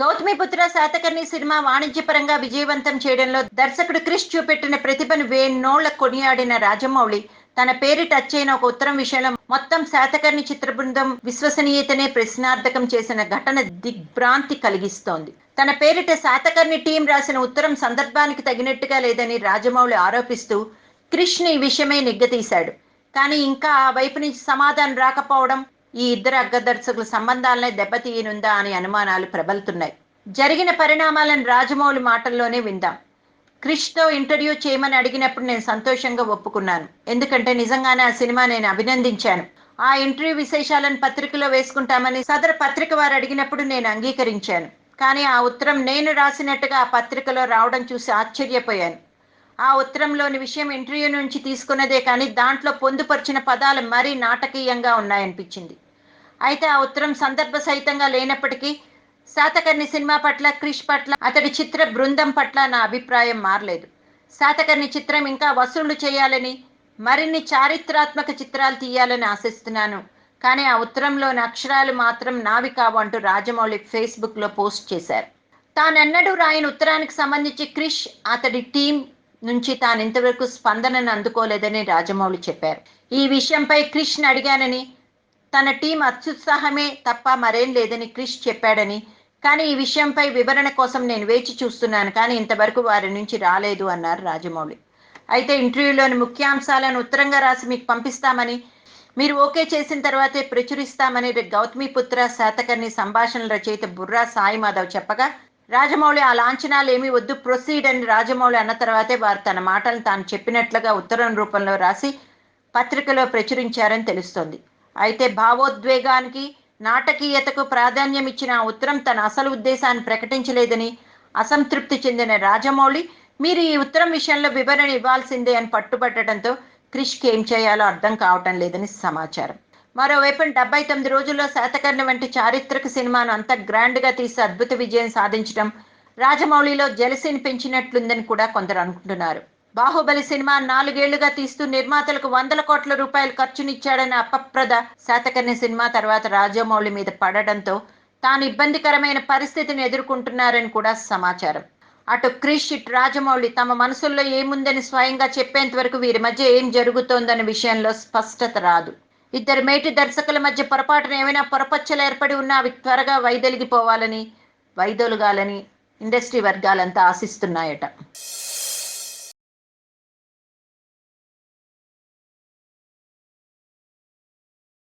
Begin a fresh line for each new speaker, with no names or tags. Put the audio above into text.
Gautamiputra Satakarni cinema వాణిజ్యపరంగా విజయవంతం చేయడంలో దర్శకుడు క్రిష్ చూపెట్టిన ప్రతిభను వేణోళ్ళ కొనియాడిన రాజమౌళి. తన పేరిట అచ్చైన ఒక ఉత్తరం విషయంలో మొత్తం శాతకర్ణి చిత్ర బృందం విశ్వసనీయతనే ప్రశ్నార్థకం చేసిన ఘటన దిగ్భ్రాంతి కలిగిస్తోంది. తన పేరిట శాతకర్ణి టీం రాసిన ఉత్తరం సందర్భానికి తగినట్టుగా లేదని రాజమౌళి ఆరోపిస్తూ క్రిష్ను ఈ విషయమే నిగ్గతీశాడు. కానీ ఇంకా ఆ వైపు నుంచి సమాధానం రాకపోవడం ఈ ఇద్దరు అగ్గదర్శకుల సంబంధాలనే దెబ్బతీయనుందా అనే అనుమానాలు ప్రబలుతున్నాయి. జరిగిన పరిణామాలను రాజమౌళి మాటల్లోనే విందాం. క్రిష్తో ఇంటర్వ్యూ చేయమని అడిగినప్పుడు నేను సంతోషంగా ఒప్పుకున్నాను. ఎందుకంటే నిజంగానే ఆ సినిమా నేను అభినందించాను. ఆ ఇంటర్వ్యూ విశేషాలను పత్రికలో వేసుకుంటామని సదరు పత్రిక వారు అడిగినప్పుడు నేను అంగీకరించాను. కానీ ఆ ఉత్తరం నేను రాసినట్టుగా ఆ పత్రికలో రావడం చూసి ఆశ్చర్యపోయాను. ఆ ఉత్తరంలోని విషయం ఇంటర్వ్యూ నుంచి తీసుకున్నదే కానీ దాంట్లో పొందుపరిచిన పదాలు మరీ నాటకీయంగా ఉన్నాయనిపించింది. అయితే ఆ ఉత్తరం సందర్భ సహితంగా లేనప్పటికీ శాతకర్ణి సినిమా పట్ల క్రిష్ పట్ల అతడి చిత్ర బృందం పట్ల నా అభిప్రాయం మారలేదు. శాతకర్ణి చిత్రం ఇంకా వసూళ్ళు చేయాలని మరిన్ని చారిత్రాత్మక చిత్రాలు తీయాలని ఆశిస్తున్నాను. కానీ ఆ ఉత్తరంలోని అక్షరాలు మాత్రం నావి కావు అంటూ రాజమౌళి ఫేస్బుక్లో పోస్ట్ చేశారు. తానెన్నడూ రాయని ఉత్తరానికి సంబంధించి క్రిష్ అతడి టీం నుంచి తాను ఇంతవరకు స్పందనను అందుకోలేదని రాజమౌళి చెప్పారు. ఈ విషయంపై క్రిష్ని అడిగానని తన టీం అత్యుత్సాహమే తప్ప మరేం లేదని క్రిష్ చెప్పాడని. కానీ ఈ విషయంపై వివరణ కోసం నేను వేచి చూస్తున్నాను. కానీ ఇంతవరకు వారి నుంచి రాలేదు అన్నారు రాజమౌళి. అయితే ఇంటర్వ్యూలోని ముఖ్యాంశాలను ఉత్తరంగా రాసి మీకు పంపిస్తామని మీరు ఓకే చేసిన తర్వాతే ప్రచురిస్తామని గౌతమిపుత్ర శాతకర్ణి సంభాషణ రచయిత బుర్రా సాయి మాధవ్ చెప్పగా రాజమౌళి ఆ లాంఛనాలు ఏమీ వద్దు ప్రొసీడ్ అని రాజమౌళి అన్న తర్వాతే వారు తన మాటలను తాను చెప్పినట్లుగా ఉత్తరం రూపంలో రాసి పత్రికలో ప్రచురించారని తెలుస్తోంది. అయితే భావోద్వేగానికి నాటకీయతకు ప్రాధాన్యం ఇచ్చిన ఉత్తరం తన అసలు ఉద్దేశాన్ని ప్రకటించలేదని అసంతృప్తి చెందిన రాజమౌళి మీరు ఈ ఉత్తరం విషయంలో వివరణ ఇవ్వాల్సిందే అని పట్టుబట్టడంతో క్రిష్కి ఏం చేయాలో అర్థం కావటం లేదని సమాచారం. మరోవైపు డెబ్బై తొమ్మిది రోజుల్లో శాతకర్ణి వంటి చారిత్రక సినిమాను అంత గ్రాండ్గా తీసి అద్భుత విజయం సాధించడం రాజమౌళిలో జలసిని పెంచినట్లుందని కూడా కొందరు అనుకుంటున్నారు. బాహుబలి సినిమా నాలుగేళ్ళుగా తీస్తూ నిర్మాతలకు వందల కోట్ల రూపాయలు ఖర్చునిచ్చాడని అపప్రద శాతకర్ణి సినిమా తర్వాత రాజమౌళి మీద పడడంతో తాను ఇబ్బందికరమైన పరిస్థితిని ఎదుర్కొంటున్నారని కూడా సమాచారం. అటు క్రిష్ ఇటు రాజమౌళి తమ మనసుల్లో ఏముందని స్వయంగా చెప్పేంత వరకు వీరి మధ్య ఏం జరుగుతోందన్న విషయంలో స్పష్టత రాదు. ఇద్దరు మేటి దర్శకుల మధ్య పొరపాటున ఏమైనా పొరపచ్చలు ఏర్పడి ఉన్నా అవి త్వరగా వైదొలిగిపోవాలని వైదొలగాలని ఇండస్ట్రీ వర్గాలంతా ఆశిస్తున్నాయట.